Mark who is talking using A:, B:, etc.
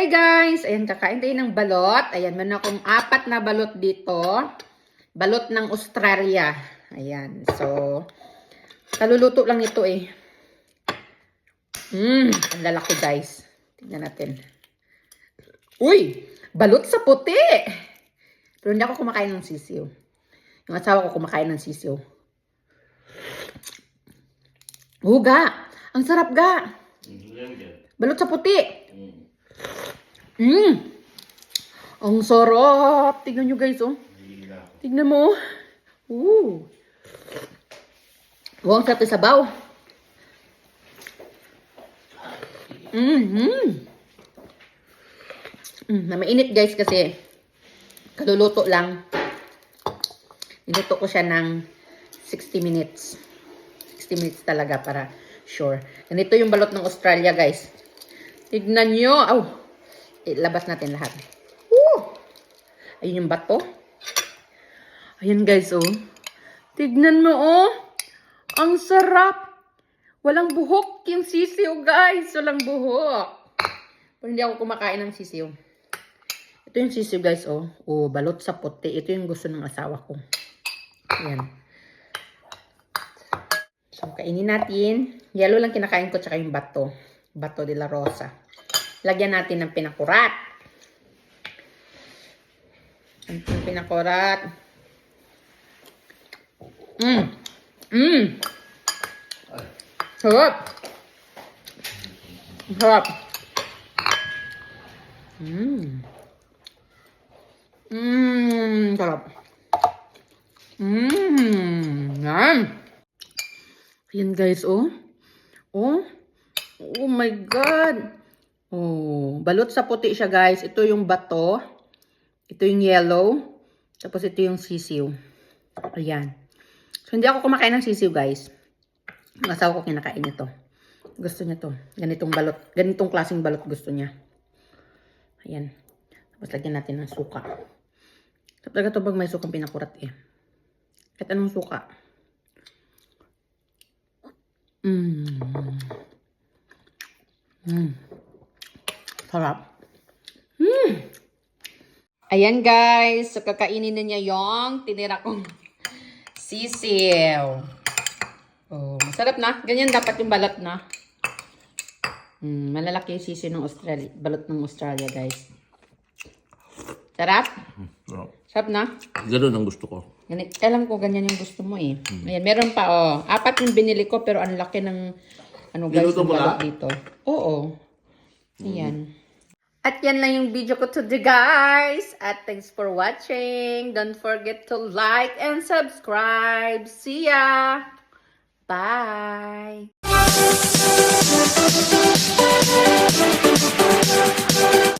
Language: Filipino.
A: Hi guys! Ayan, kakain tayo ng balot. Ayan, meron akong apat na balot dito. Balot ng Australia. Ayan, so, kaluluto lang ito eh. Mmm, ang lalaki guys. Tingnan natin. Uy! Balot sa puti! Pero hindi ako kumakain ng sisiw. Yung asawa ko kumakain ng sisiw. Huga! Ang sarap ga! Balot sa puti! Mmm! Ang sarap! Tignan nyo guys, oh. Tignan mo. Ooh. Wow, ang sarap sa sabaw. Mm-hmm. Mm, na mainit guys kasi kaluluto lang. Niluto ko siya ng 60 minutes. 60 minutes talaga para sure. Ganito yung balot ng Australia guys. Tignan nyo. Oh, ilabas natin lahat. Woo! Ayun yung bato. Ayan guys, oh. Tignan mo, oh. Ang sarap. Walang buhok yung sisiw, guys. Walang buhok. Pero hindi ako kumakain ng sisiw. Ito yung sisiw, guys, oh. Oh, balot sa puti. Ito yung gusto ng asawa ko. Ayan. So, kainin natin. Yellow lang kinakain ko, tsaka yung bato. Bato de la Rosa. Lagyan natin ng pinakurat. Ang pinakurat. Mmm. Mmm. Sarap. Sarap. Mmm. Mmm. Sarap. Mmm. Yan. Ayan guys, oh. Oh. Oh my God. Oh. Balot sa puti siya guys. Ito yung bato. Ito yung yellow. Tapos ito yung sisiw. Ayan. So, hindi ako kumakain ng sisiw, guys. Ang asawa ko kinakain ito. Gusto niya to. Ganitong balot. Ganitong klaseng balot gusto niya. Ayan. Tapos lagyan natin ng suka. Talaga to pag may sukang pinakurat eh. Kahit anong suka. Mmm. Mmm. Sarap. Mmm. Ayan guys, so kakainin na niya yung tinira kong sisiw. Oh, masarap na. Ganyan dapat yung balat na. Mm, malalaki yung sisiw ng Australia. Balot ng Australia, guys. Sarap?
B: No.
A: Sarap na?
B: Ganun ang gusto ko.
A: Ganit, alam ko ganyan yung gusto mo eh. Ayan, meron pa oh. Apat yung binili ko pero ang laki ng ano guys, ng
B: na?
A: dito. Oo. Ayan. At yan lang yung video ko today guys. At thanks for watching. Don't forget to like and subscribe. See ya! Bye!